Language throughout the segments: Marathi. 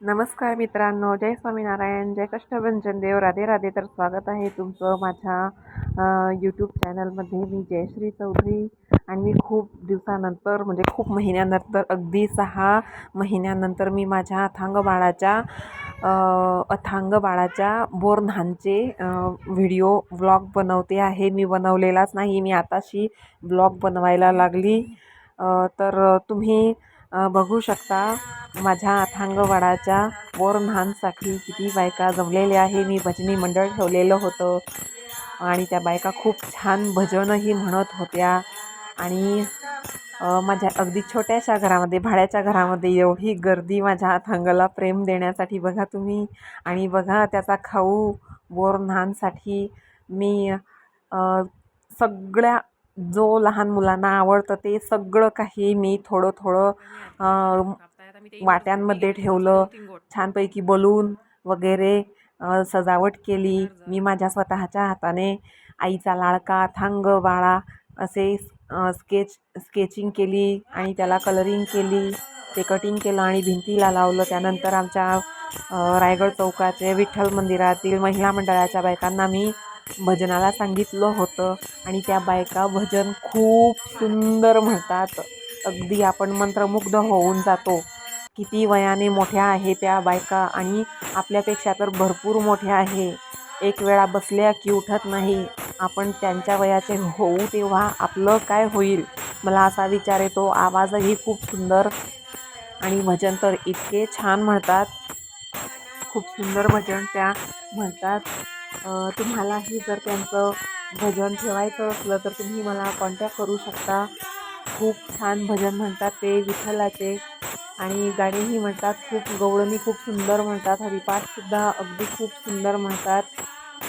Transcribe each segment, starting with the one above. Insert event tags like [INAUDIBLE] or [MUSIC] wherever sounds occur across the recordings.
नमस्कार मित्रांनो जय स्वामीनारायण जय कष्टभंजन देव राधे राधे. तर स्वागत आहे तुमचं माझ्या यूट्यूब चॅनलमध्ये मी जयश्री चौधरी आणि मी खूप दिवसानंतर म्हणजे खूप महिन्यानंतर अगदी सहा महिन्यानंतर मी माझ्या अथांग बाळाच्या अथांग बाळाच्या बोरन्हानचे व्हिडिओ व्लॉग बनवते आहे. मी बनवलेलाच नाही मी आताशी ब्लॉग बनवायला लागली. तर तुम्ही बघू शकता माझ्या अथांगवाडाच्या बोरन्हानसाठी किती बायका जमलेल्या आहे. मी भजनी मंडळ ठेवलेलं होतं. आणि त्या बायका खूप छान भजनही म्हणत होत्या. आणि माझ्या अगदी छोट्याशा घरामध्ये भाड्याच्या घरामध्ये एवढी गर्दी माझ्या अथांगाला प्रेम देण्यासाठी बघा तुम्ही. आणि बघा त्याचा खाऊ बोरन्हानसाठी मी सगळ्या जो लहान मुलांना आवडतं ते सगळं काही मी थोडं थोडं वाट्यांमध्ये ठेवलं. छानपैकी बलून वगैरे सजावट केली. मी माझ्या स्वतःच्या हाताने आईचा लाडका थांग बाळा असे स्केच स्केचिंग केली आणि त्याला कलरिंग केली ते कटिंग केलं आणि भिंतीला लावलं. त्यानंतर आमच्या रायगड चौकाचे विठ्ठल मंदिरातील महिला मंडळाच्या बायकांना मी भजनाला सांगितलं होतं. आणि त्या बायका भजन खूप सुंदर म्हणतात. अगदी आपण मंत्रमुग्ध होऊन जातो. किती वयाने मोठ्या आहे त्या बायका आणि आपल्यापेक्षा तर भरपूर मोठ्या आहे. एक वेळा बसल्या की उठत नाही. आपण त्यांच्या वयाचे होऊ तेव्हा आपलं काय होईल? मला असा विचार येतो. आवाजही खूप सुंदर आणि भजन तर इतके छान म्हणतात. खूप सुंदर भजन त्या म्हणतात. तुम्हालाही जर त्यांचं भजन ठेवायचं असलं तर तुम्ही मला कॉन्टॅक्ट करू शकता. खूप छान भजन म्हणतात ते विठ्ठलाचे. आणि गाणीही म्हणतात खूप गवळणी खूप सुंदर म्हणतात. हरिपाठसुद्धा अगदी खूप सुंदर म्हणतात.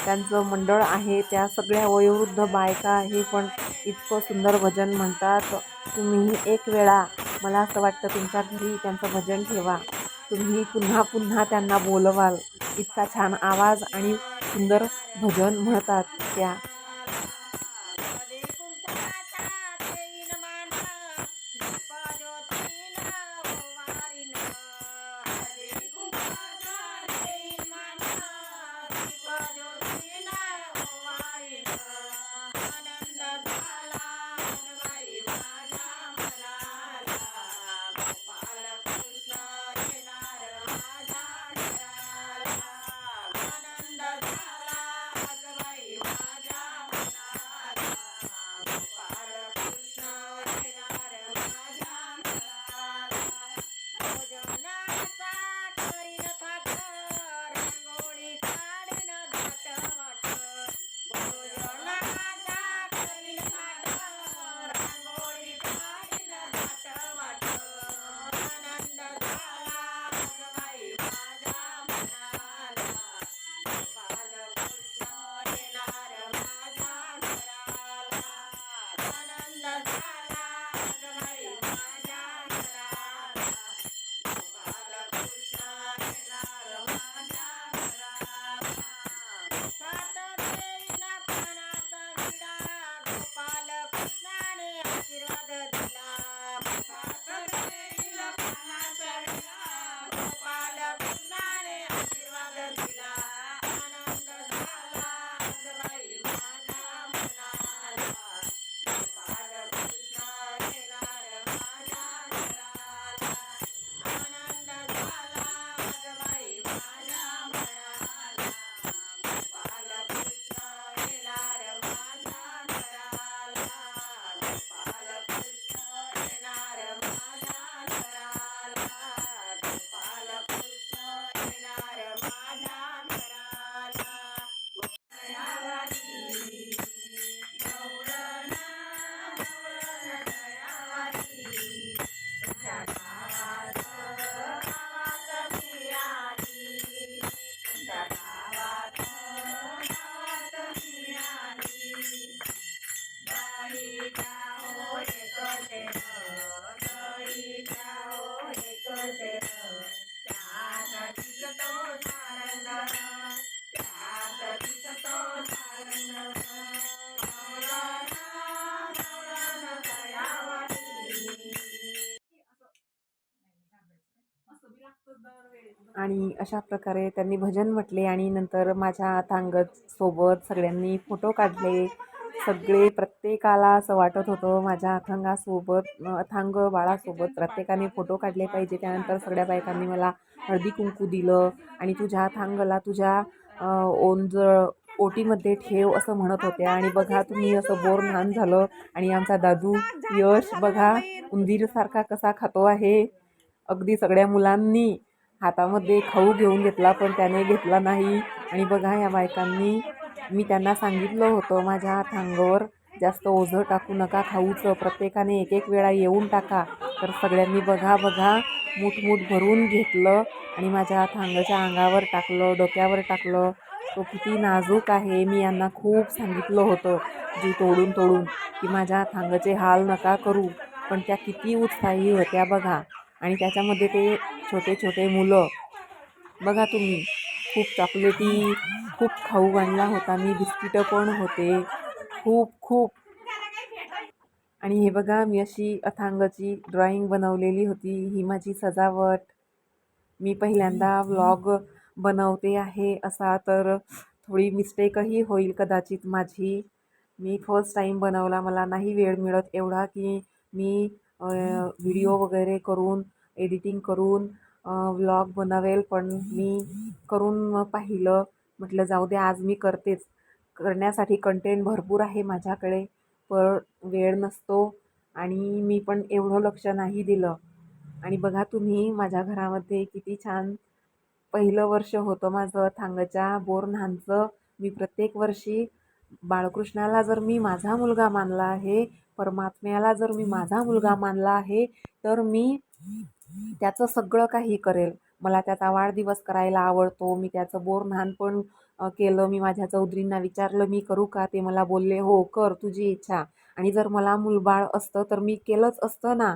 त्यांचं मंडळ आहे त्या सगळ्या वयोवृद्ध बायका आहे पण इतकं सुंदर भजन म्हणतात. तुम्ही एक वेळा मला असं वाटतं तुमच्या घरी त्यांचं भजन ठेवा. तुम्ही पुन्हा पुन्हा त्यांना बोलवाल. इतका छान आवाज आणि सुंदर भजन म्हणतात त्या आणि अशा प्रकारे त्यांनी भजन म्हटले आणि नंतर माझ्या थांगत सोबत सगळ्यांनी फोटो काढले. सगळे प्रत्येकाला असं वाटत होतं माझ्या अथांगासोबत अथांग बाळासोबत प्रत्येकाने फोटो काढले पाहिजे. त्यानंतर सगळ्या बायकांनी मला हळदी कुंकू दिलं आणि तुझ्या अथांगला तुझ्या ओंजळ ओटीमध्ये ठेव असं म्हणत होत्या. आणि बघा तुम्ही असं बोर नान झालं आणि आमचा दादू यश बघा उंदीरसारखा कसा खातो आहे. अगदी सगळ्या मुलांनी हातामध्ये खाऊ घेऊन घेतला पण त्याने घेतला नाही. आणि बघा या बायकांनी मी त्यांना सांगितलं होतं माझ्या थांगावर जास्त ओझं टाकू नका खाऊचं. प्रत्येकाने एक एक वेळा येऊन टाका. तर सगळ्यांनी बघा बघा. मूठमूठ भरून घेतलं आणि माझ्या थांगाच्या अंगावर टाकलं डोक्यावर टाकलं. तो किती नाजूक आहे मी यांना खूप सांगितलं होतं. जी तोडून तोडून. की माझ्या थांगाचे हाल नका करू पण त्या किती उत्साही होत्या बघा. आणि त्याच्यामध्ये ते छोटे छोटे मुलं. बघा तुम्ही खूप चॉकलेटी खूप खाऊ आणला होता. मी बिस्किटं पण होते. खूप खूप. आणि हे बघा मी अशी अथांगची ड्रॉइंग बनवलेली होती. ही माझी सजावट. मी पहिल्यांदा व्लॉग बनवते आहे असा तर थोडी मिस्टेकही होईल कदाचित माझी. मी फर्स्ट टाईम बनवला. मला नाही वेळ मिळत एवढा की मी व्हिडिओ वगैरे करून एडिटिंग करून व्लॉग बनवेल. पण मी करून पाहिलं. म्हटलं जाऊ दे आज मी करतेच. करण्यासाठी कंटेंट भरपूर आहे माझ्याकडे पण वेळ नसतो आणि मी पण एवढं लक्ष नाही दिलं. आणि बघा तुम्ही माझ्या घरामध्ये किती छान पहिलं वर्ष होतं माझं थांगच्या बोरन्हानचं मी प्रत्येक वर्षी बाळकृष्णाला जर मी माझा मुलगा मानला आहे परमात्म्याला जर मी माझा मुलगा मानला आहे तर मी त्याचं सगळं काही करेल. मला त्याचा वाढदिवस करायला आवडतो मी त्याचं बोरन्हान पण केलं मी माझ्या चौधरींना विचारलं मी करू का? ते मला बोलले हो कर तुझी इच्छा. आणि जर मला मूलबाळ असतं तर मी केलंच असतं ना.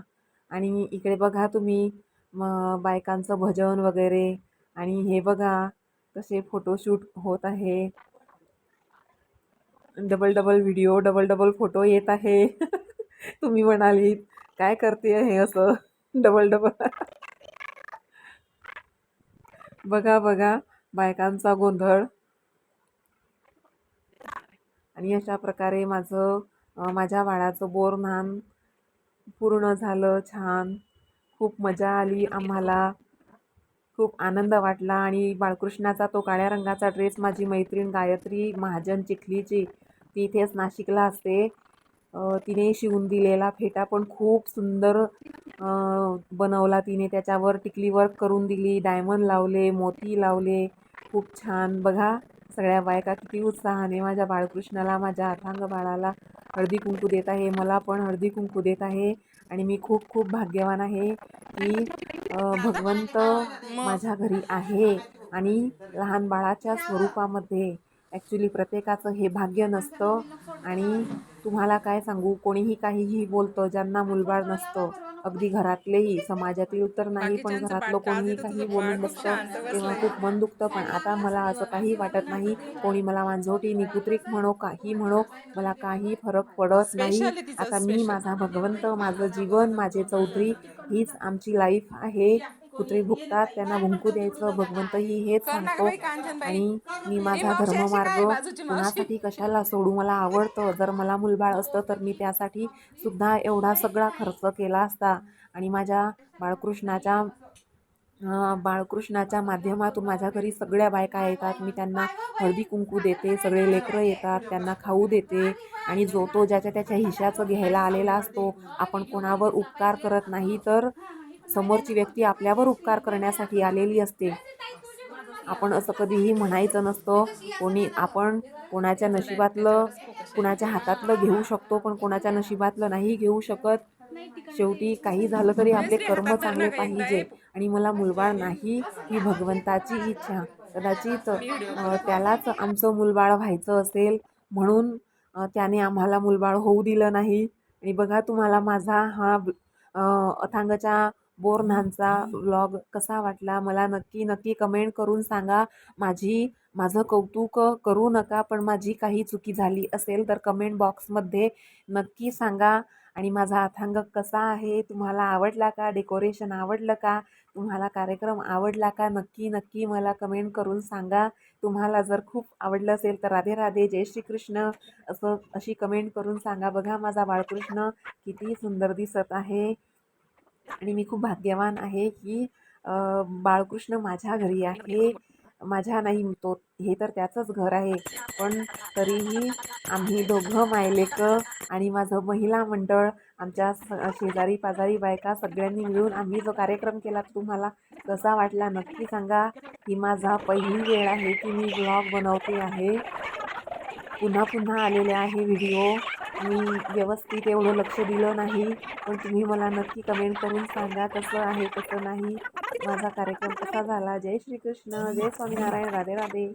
आणि इकडे बघा तुम्ही मग बायकांचं भजन वगैरे आणि हे बघा कसे फोटोशूट होत आहे. Double double video double double photo येत आहे. [LAUGHS] तुम्ही म्हणाली काय करते हे असं? Double double. बघा बघा बायकांचा गोंधळ. आणि अशा प्रकारे माझं माझ्या बाळाचं बोरन्हान पूर्ण झालं छान. खूप मजा आली आम्हाला. खूप आनंद वाटला आणि बाळकृष्णाचा तो काळ्या रंगाचा ड्रेस माझी मैत्रीण गायत्री महाजन चिखलीची ती इथेच नाशिकला असते. तिने शिवून दिलेला फेटा पण खूप सुंदर बनवला तिने. त्याच्यावर टिकली वर्क करून दिली डायमंड लावले मोती लावले. खूप छान. बघा सगळ्या बायका किती उत्साहाने माझ्या बाळकृष्णाला माझ्या अथांग बाळाला हळदी कुंकू देत आहे. मला पण हळदी कुंकू देत आहे आणि मी खूप खूप भाग्यवान आहे की भगवंत माझ्या घरी आहे आणि लहान बाळाच्या स्वरूपामध्ये. ॲक्च्युली प्रत्येकाचं हे भाग्य नसतं आणि तुम्हाला काय सांगू? कोणीही काहीही बोलतं ज्यांना मुलबाळ नसतं अगदी घरातलेही समाजातील तर नाही पण घरातलं कोणीही काही बोलून बसतं. तेव्हा खूप मन दुखतं पण आता मला असं काही वाटत नाही. कोणी मला मांजोटी निपुत्रिक म्हणो काही म्हणो मला काही फरक पडत नाही. आता मी माझा भगवंत माझं जीवन माझे चौधरी हीच आमची लाईफ आहे. कुत्री भुकतात त्यांना भुंकू द्यायचं भगवंतही हेच सांगतो. आणि मी माझा धर्ममार्ग कुणासाठी कशाला सोडू? मला आवडतं. जर मला मुलबाळ असतं तर मी त्यासाठी सुद्धा एवढा सगळा खर्च केला असता. आणि माझ्या बाळकृष्णाच्या बाळकृष्णाच्या माध्यमातून माझ्या घरी सगळ्या बायका येतात. मी त्यांना हळदी कुंकू देते सगळे लेकरं येतात त्यांना खाऊ देते. आणि जो तो ज्याच्या त्याच्या हिशाचं घ्यायला आलेला असतो आपण कोणावर उपकार करत नाही तर समोरची व्यक्ती आपल्यावर उपकार करण्यासाठी आलेली असते. आपण असं कधीही म्हणायचं नसतं. कोणी आपण कोणाच्या नशिबातलं कुणाच्या हातातलं घेऊ शकतो पण कोणाच्या नशिबातलं नाही घेऊ शकत. शेवटी काही झालं तरी आपले कर्म चांगले पाहिजे. आणि मला मुलबाळ नाही ही भगवंताची इच्छा. कदाचित त्यालाच आमचं मुलबाळ व्हायचं असेल. म्हणून त्याने आम्हाला मुलबाळ होऊ दिलं नाही. आणि बघा तुम्हाला माझा हा अथांगच्या बोरन्हानचा व्लॉग कसा वाटला? मला नक्की नक्की कमेंट करून सांगा. माझी माझं कौतुक करू नका पण माझी काही चुकी झाली असेल तर कमेंट बॉक्समध्ये नक्की सांगा. आणि माझा अथांग कसा आहे? तुम्हाला आवडला का? डेकोरेशन आवडलं का? तुम्हाला कार्यक्रम आवडला का? नक्की नक्की मला कमेंट करून सांगा. तुम्हाला जर खूप आवडलं असेल तर राधे राधे जय श्रीकृष्ण असं अशी कमेंट करून सांगा. बघा माझा बाळकृष्ण किती सुंदर दिसत आहे. आणि मी खूप भाग्यवान आहे की बाळकृष्ण माझ्या घरी आहे. माझ्या नाही तो हे तर त्याचंच घर आहे. पण तरीही आम्ही दोघं मायलेकं आणि माझं महिला मंडळ आमच्या शेजारी पाजारी बायका सगळ्यांनी मिळून आम्ही जो कार्यक्रम केला तुम्हाला कसा वाटला नक्की सांगा. ही माझा पहिली वेळ आहे की मी ब्लॉग बनवते आहे. पुन्हा पुन्हा आलेले आहे व्हिडिओ मी व्यवस्थित एवढं लक्ष दिलं नाही पण तुम्ही मला नक्की कमेंट करून सांगा कसं आहे कसं नाही. माझा कार्यक्रम कसा झाला? जय श्रीकृष्ण जय स्वामीनारायण राधे राधे.